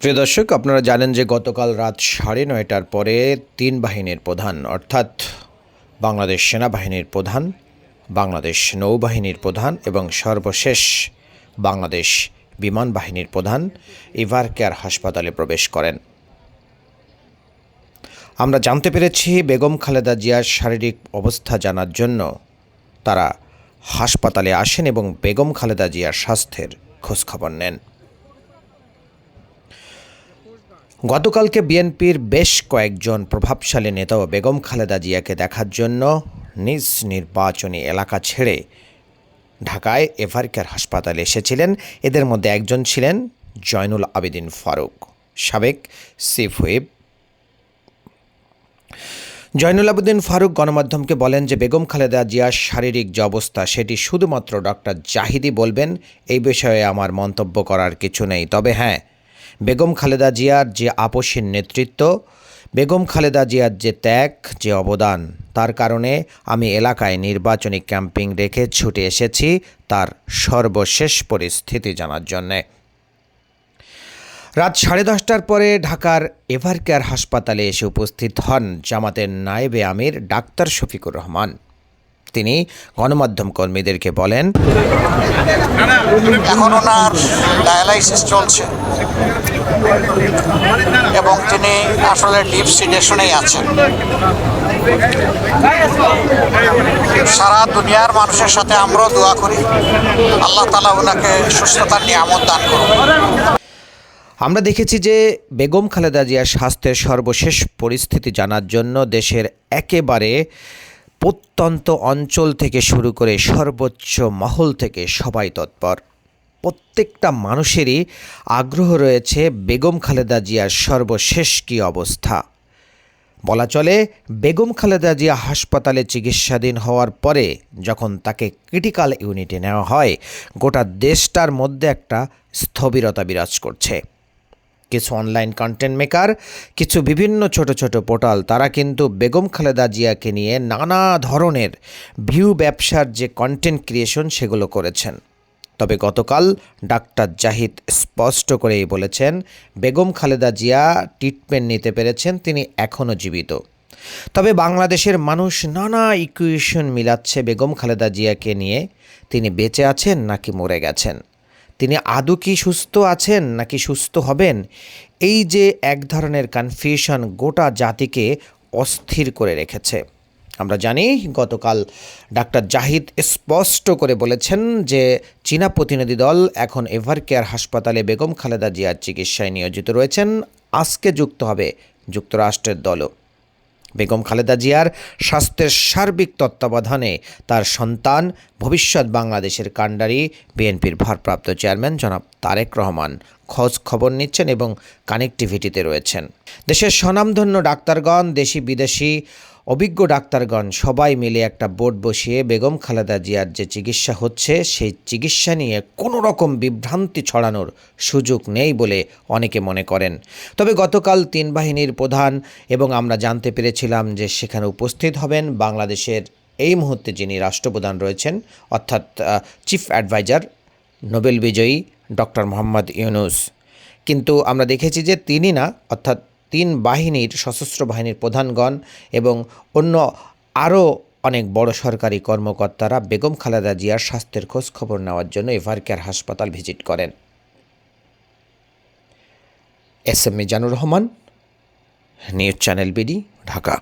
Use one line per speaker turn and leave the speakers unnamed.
প্রিয় দর্শক, আপনারা জানেন যে গতকাল রাত সাড়ে নয়টার পরে তিন বাহিনীর প্রধান, অর্থাৎ বাংলাদেশ সেনাবাহিনীর প্রধান, বাংলাদেশ নৌবাহিনীর প্রধান এবং সর্বশেষ বাংলাদেশ বিমান বাহিনীর প্রধান ইভার কেয়ার হাসপাতালে প্রবেশ করেন। আমরা জানতে পেরেছি, বেগম খালেদা জিয়ার শারীরিক অবস্থা জানার জন্য তারা হাসপাতালে আসেন এবং বেগম খালেদা জিয়ার স্বাস্থ্যের খোঁজখবর নেন। গতকালকে বিএনপির বেশ কয়েকজন প্রভাবশালী নেতাও বেগম খালেদা জিয়াকে দেখার জন্য নিজ নির্বাচনী এলাকা ছেড়ে ঢাকায় এভারকেয়ার হাসপাতালে এসেছিলেন। এদের মধ্যে একজন ছিলেন জয়নুল আবেদিন ফারুক, সাবেক হুইপ জয়নুল আবেদিন ফারুক গণমাধ্যমকে বলেন যে বেগম খালেদা জিয়ার শারীরিক যে অবস্থা, সেটি শুধুমাত্র ডক্টর জাহিদি বলবেন। এই বিষয়ে আমার মন্তব্য করার কিছু নেই। তবে হ্যাঁ বেগম খালেদা জিয়ার যে আপসীর নেতৃত্ব, বেগম খালেদা জিয়ার যে ত্যাগ, যে অবদান, তার কারণে আমি এলাকায় নির্বাচনী ক্যাম্পিং রেখে ছুটে এসেছি তার সর্বশেষ পরিস্থিতি জানার জন্যে। রাত সাড়ে দশটার পরে ঢাকার এভারকেয়ার হাসপাতালে এসে উপস্থিত হন জামাতের নায়েবে আমির ডাক্তার শফিকুর রহমান। তিনি গণমাধ্যম কর্মীদেরকে বলেন
এখন ওনার ডায়ালাইসিস চলছে। এবং তিনি আসলে ডিপ সিডেশনেই আছেন। সারা দুনিয়ার মানুষের সাথে আমরাও দোয়া করি আল্লাহ তালা ওনাকে সুস্থতার নিয়ামত দান করুন
আমরা দেখেছি যে বেগম খালেদা জিয়ার স্বাস্থ্যের সর্বশেষ পরিস্থিতি জানার জন্য দেশের একেবারে প্রত্যন্ত অঞ্চল থেকে শুরু করে সর্বোচ্চ মহল থেকে সবাই তৎপর। প্রত্যেকটা মানুষেরই আগ্রহ রয়েছে বেগম খালেদা জিয়ার সর্বশেষ কী অবস্থা। বলা চলে, বেগম খালেদা জিয়া হাসপাতালে চিকিৎসাধীন হওয়ার পরে যখন তাকে ক্রিটিক্যাল ইউনিটে নেওয়া হয়, গোটা দেশটার মধ্যে একটা স্থবিরতা বিরাজ করছে। কিছু অনলাইন কন্টেন্ট মেকার কিছু বিভিন্ন ছোট ছোট পোর্টাল তারা কিন্তু বেগম খালেদা জিয়াকে নিয়ে নানা ধরনের ভিউ ব্যবসার যে কন্টেন্ট ক্রিয়েশন সেগুলো করেছেন। তবে গতকাল ডাক্তার জাহিদ স্পষ্ট করেই বলেছেন, বেগম খালেদা জিয়া ট্রিটমেন্ট নিতে পেরেছেন, তিনি এখনও জীবিত। তবে বাংলাদেশের মানুষ নানা ইকুয়েশন মিলাচ্ছে বেগম খালেদা জিয়াকে নিয়ে, তিনি বেঁচে আছেন নাকি মরে গেছেন। তিনি আদৌ কি সুস্থ আছেন নাকি সুস্থ হবেন? এই যে এক ধরনের কনফিউশন গোটা জাতিকে অস্থির করে রেখেছে। আমরা জানি, গতকাল ডাক্তার জাহিদ স্পষ্ট করে বলেছেন যে, চীনা প্রতিনিধি দল এখন এভার কেয়ার হাসপাতালে বেগম খালেদা জিয়ার চিকিৎসায় নিয়োজিত রয়েছেন। আজকে যুক্ত হবে যুক্তরাষ্ট্রের দলও। বেগম খালেদা জিয়ার স্বাস্থ্যের সার্বিক তত্ত্বাবধানে তার সন্তান ভবিষ্যৎ বাংলাদেশের কাণ্ডারি বিএনপির ভারপ্রাপ্ত চেয়ারম্যান জনাব তারেক রহমান খোঁজ খবর নিচ্ছেন এবং কানেকটিভিটিতে রয়েছেন। দেশের স্বনামধন্য ডাক্তারগণ, দেশি বিদেশি অভিজ্ঞ ডাক্তারগণ সবাই মিলে একটা বোর্ড বসিয়ে বেগম খালেদা জিয়ার যে চিকিৎসা হচ্ছে, সেই চিকিৎসা নিয়ে কোনো রকম বিভ্রান্তি ছড়ানোর সুযোগ নেই বলে অনেকে মনে করেন। তবে গতকাল তিন বাহিনীর প্রধান এবং আমরা জানতে পেরেছিলাম যে সেখানে উপস্থিত হবেন বাংলাদেশের এই মুহূর্তে যিনি রাষ্ট্রপ্রধান রয়েছেন, অর্থাৎ চিফ অ্যাডভাইজার নোবেল বিজয়ী ডক্টর মোহাম্মদ ইউনুস। কিন্তু আমরা দেখেছি যে তিনি না, অর্থাৎ তিন বাহিনীর সশস্ত্র বাহিনীর প্রধানগণ এবং অন্য আরও অনেক বড় সরকারি কর্মকর্তারা বেগম খালেদা জিয়ার স্বাস্থ্যের খোঁজ খবর নেওয়ার জন্য এভারকেয়ার হাসপাতাল ভিজিট করেন। S M Mizanur Rahman, news channel BD, Dhaka.